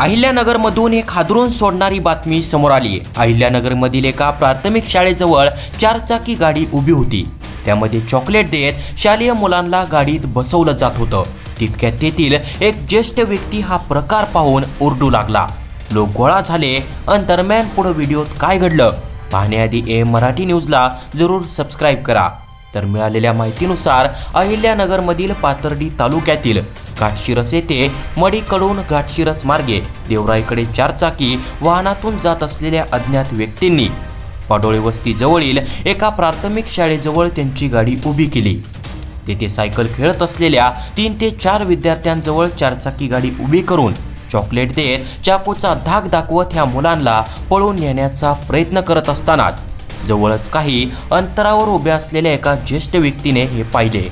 अहिल्यानगरमधून एक हादरून सोडणारी बातमी समोर आली अहिल्यानगरमधील एका प्राथमिक शाळेजवळ चारचाकी गाडी उभी होती. त्यामध्ये चॉकलेट देत शालेय मुलांना गाडीत बसवलं जात होतं. तितक्यात तेथील एक ज्येष्ठ व्यक्ती हा प्रकार पाहून ओरडू लागला. लोक गोळा झाले. आणि दरम्यान पुढं व्हिडिओत काय घडलं? पाहण्याआधी ए मराठी न्यूजला जरूर सबस्क्राईब करा. तर मिळालेल्या माहितीनुसार अहिल्यानगरमधील पाथर्डी तालुक्यातील घाटशिरस येथे मडीकडून घाटशिरस मार्गे देवराईकडे चारचाकी वाहनातून जात असलेल्या अज्ञात व्यक्तींनी पाडोळे वस्तीजवळील एका प्राथमिक शाळेजवळ त्यांची गाडी उभी केली. तेथे सायकल खेळत असलेल्या तीन ते चार विद्यार्थ्यांजवळ चारचाकी गाडी उभी करून चॉकलेट देत चाकूचा धाक दाखवत ह्या मुलांना पळून नेण्याचा प्रयत्न करत असतानाच जवळच काही अंतरावर उभ्या असलेल्या एका ज्येष्ठ व्यक्तीने हे पाहिले.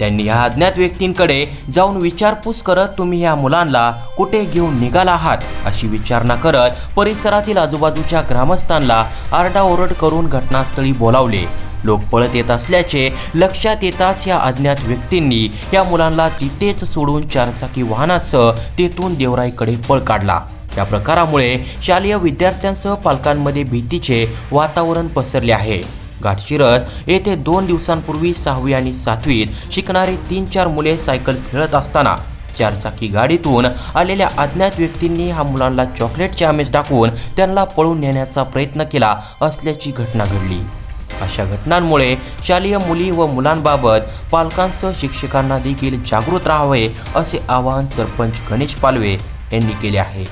त्यांनी या अज्ञात व्यक्तींकडे जाऊन विचारपूस करत तुम्ही या मुलांना कुठे घेऊन निघाला आहात अशी विचारणा करत परिसरातील आजूबाजूच्या ग्रामस्थांना आरडाओरड करून घटनास्थळी बोलावले. लोक पळत येत असल्याचे लक्षात येताच या अज्ञात व्यक्तींनी या मुलांना तिथेच सोडून चारचाकी वाहनासह तेथून देवराईकडे पळ काढला. या प्रकारामुळे शालेय विद्यार्थ्यांसह पालकांमध्ये भीतीचे वातावरण पसरले आहे. घाटशिरस येथे दोन दिवसांपूर्वी सहावी आणि सातवीत शिकणारी तीन चार मुले सायकल खेळत असताना चारचाकी गाडीतून आलेल्या अज्ञात व्यक्तींनी हा मुलांना चॉकलेटचे आमिष दाखवून त्यांना पळून नेण्याचा प्रयत्न केला असल्याची घटना घडली. अशा घटनांमुळे शालेय मुली व मुलांबाबत पालकांसह शिक्षकांना देखील जागृत राहावे असे आवाहन सरपंच गणेश पालवे यांनी केले आहे.